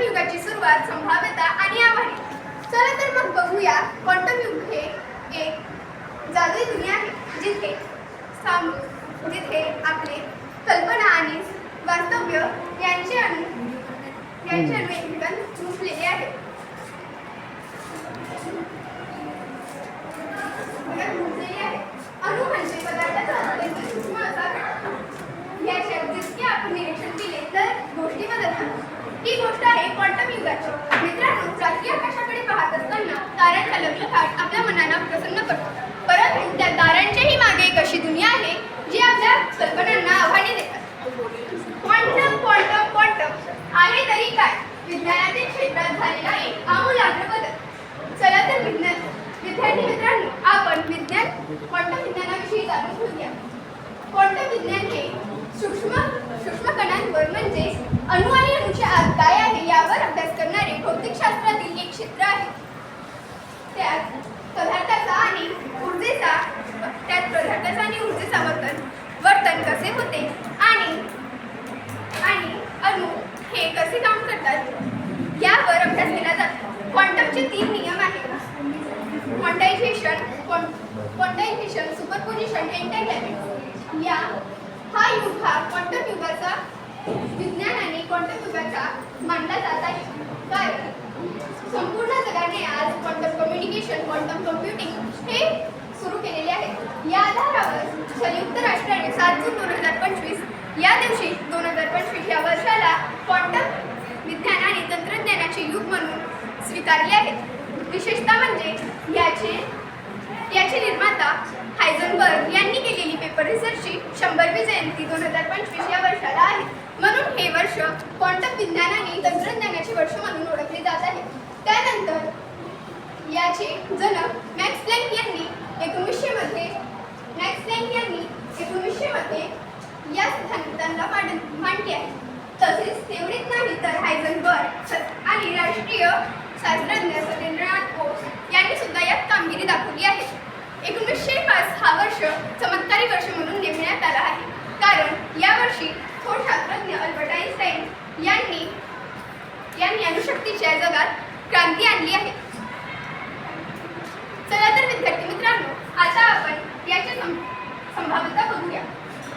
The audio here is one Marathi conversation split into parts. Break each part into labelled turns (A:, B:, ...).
A: क्वांटम युगाची सुरुवात संभाव्यता आणि आव्हाने. चला तर मग बघूया क्वांटम युग हे एक जादुई दुनिया आहे जिथे साम जिथे आपले कल्पना आणि वास्तव्य यांचे अनु यांचे अणु एकमेकांत आहे गुंफलेले आहेत. अणु म्हणजे पदार्थाचा अत्यंत सूक्ष्म असा घटक. याचे जितके आपण निरीक्षण केले तर गोष्टी बदलतात ही गोष्ट आहे क्वांटम युगाची मित्रांनो रात्री आकाशाकडे पाहत असताना ताऱ्यांचा लक्षात आपल्या मनाला प्रसन्न करतो. परंतु त्या ताऱ्यांच्याही मागे एक अशी दुनिया आहे जी आपल्या कल्पनांना आव्हाने देतात. Quantum quantum quantum. आहे तरी काय? विज्ञानातील क्षेत्रात झालेला एक आमूलाग्र बदल. चला तर विज्ञान विद्यार्थी मित्रांनो आपण विज्ञान क्वांटम विज्ञानाविषयी जाणून घेऊया. क्वांटम विज्ञान हे सूक्ष्म सूक्ष्म कणांवर म्हणजे अणू आणि अणुच्या आत काय आहे यावर अभ्यास करणारे भौतिकशास्त्रातील एक क्षेत्र आहे. त्यात पदार्थाचा आणि ऊर्जेचा त्यात पदार्थाचा आणि ऊर्जेचा वर्तन वर्तन कसे होते? आणि आणि अणू हे कसे काम करतात? यावर अभ्यास केला जातो. क्वांटमचे तीन नियम आहेत. क्वांटायझेशन क्वांटायझेशन सुपरपोजिशन एंटाग्लॅमेंट या. हा युग हा क्वांटम युगाचा विज्ञानाने क्वांटम युगाचा मानला जात आहे. कारण संपूर्ण जगाने आज क्वांटम कम्युनिकेशन क्वांटम कम्प्युटिंग हे सुरू केलेले आहे. या आधारावर संयुक्त राष्ट्राने सात जून दोन हजार पंचवीस या दिवशी दोन हजार पंचवीस या वर्षाला क्वांटम विज्ञान आणि तंत्रज्ञानाचे युग म्हणून स्वीकारले आहे. विशेषतः म्हणजे याचे याचे निर्माता हायझनबर्ग यांनी प्रोफेसरची शंभरवी जयंती दोन हजार पंचवीस या वर्षाला आहे. म्हणून हे वर्ष क्वांटम विज्ञान आणि तंत्रज्ञानाचे वर्ष म्हणून ओळखले जात आहे. त्यानंतर याचे जनक मॅक्स प्लँक यांनी एकोणीसशे मध्ये मॅक्स प्लँक यांनी एकोणीसशे मध्ये या सिद्धांतांना मांड मांडली आहे. तसेच तेवढेच नाही तर हायझनबर्ग आणि राष्ट्रीय शास्त्रज्ञ सत्येंद्रनाथ बोस यांनी सुद्धा यात कामगिरी दाखवली आहे एकोणीसशे पाच हा वर्ष चमत्कारी वर्ष म्हणून नेमण्यात आला आहे कारण या वर्षी थोर शास्त्रज्ञ आइन्स्टाईन यांनी यांनी अणुशक्तीच्या जगात क्रांती आणली आहे. चला तर विद्यार्थी मित्रांनो आता आपण याची संभाव्यता बघूया.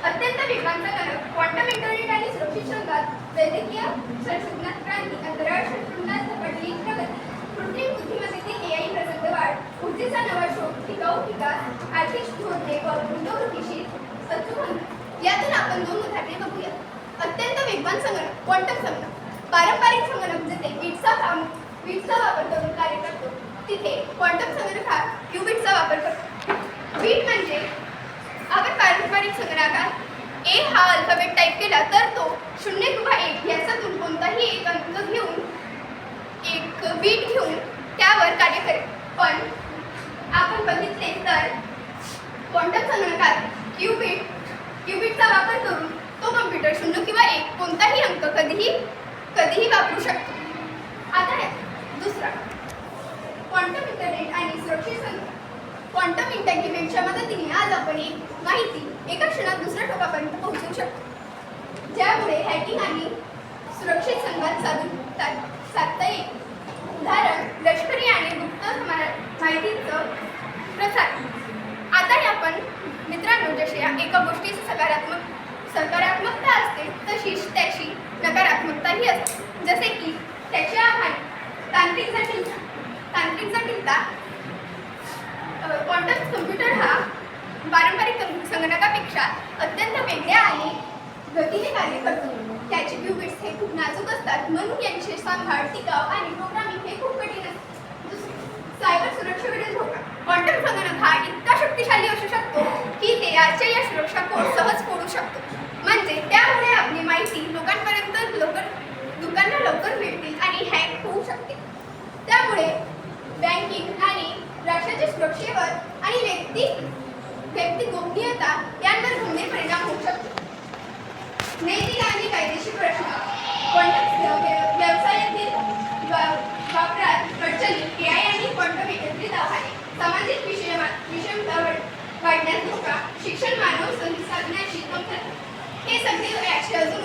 A: अत्यंत वेगवान संगणक क्वांटम इंटरनेट आणि सुरक्षित शोधात वैद्यकीय संशोधनात क्रांती अंतराळ संशोधनात झपाटली प्रगती कृत्रिम बुद्धिमत्तेतील एआय प्रसिद्ध वाढ ऊर्जेचा नवा शोध टिकाऊ विकास आर्थिक धोरणे व गुंतवणुकीशी अचूक यातून आपण दोन उदाहरणे बघूया अत्यंत वेगवान संगणक क्वांटम संगणक पारंपरिक संगणक जिथे म्हणजे बीटचा काम बीटचा वापर करून कार्य करतो. तिथे क्वांटम संगणक हा क्युबिटचा वापर करतो. बीट म्हणजे आपण पारंपरिक संगणकात ए हा अल्फाबेट टाईप केला तर तो शून्य किंवा एक याच्यातून कोणताही एक अंक घेऊन एक बीट घेऊन त्यावर कार्य करेल. पण आपण बघितले तर क्वांटम संगणकात क्युबिट क्युबिटचा वापर करून तो कम्प्युटर शून्य किंवा एक कोणताही अंक कधीही कधीही वापरू शकतो. आता आहे दुसरा. क्वांटम इंटरनेट आणि सुरक्षित संगणक क्वांटम इंटेग्रिमेंटच्या मदतीने आज आपण एक माहिती एका क्षणात दुसऱ्या टोकापर्यंत पोहोचवू शकतो. ज्यामुळे हॅकिंग आणि सुरक्षित संघात साधून साधता येईल. उदाहरण लष्करी आणि गुप्त माहितीचं प्रसार. आताही आपण मित्रांनो जसे एका गोष्टी सकारात्मकता असते तशीच त्याची नकारात्मकताही असते. जसे की त्याची आव्हाने तांत्रिक जटिलता तांत्रिक जटिलता क्वांटम कम्प्युटर हा पारंपरिक संगणकापेक्षा अत्यंत वेगळ्या आणि गतीने कार्य करतो. त्याचे क्युबिट्स हे खूप नाजूक असतात म्हणून यांचे सांभाळ टिकाव आणि प्रोग्रामिंग हे खूप कठीण असते. सायबर सुरक्षेकडे धोका. क्वांटम संगणक हा इतका शक्तिशाली असू शकतो की ते आजच्या या सुरक्षा कोड सहज फोडू शकतो म्हणजे त्यामुळे आपली माहिती लोकांपर्यंत लवकर लोकांना लवकर मिळतील आणि हॅक होऊ शकते त्यामुळे बँकिंग आणि राष्ट्राच्या सुरक्षेवर आणि व्यक्ती व्यक्ती गोपनीयता यांवर गंभीर परिणाम होऊ शकतो. नैतिक आणि कायदेशीर प्रश्न. क्वांटम व्यवसायातील वापरात अडचणी आय आणि क्वांटम एकत्रित आव्हाने सामाजिक विषय विषमता वाढण्यास धोका शिक्षण मानव संसाधनाची कमतरता. हे सगळे ऍक्शन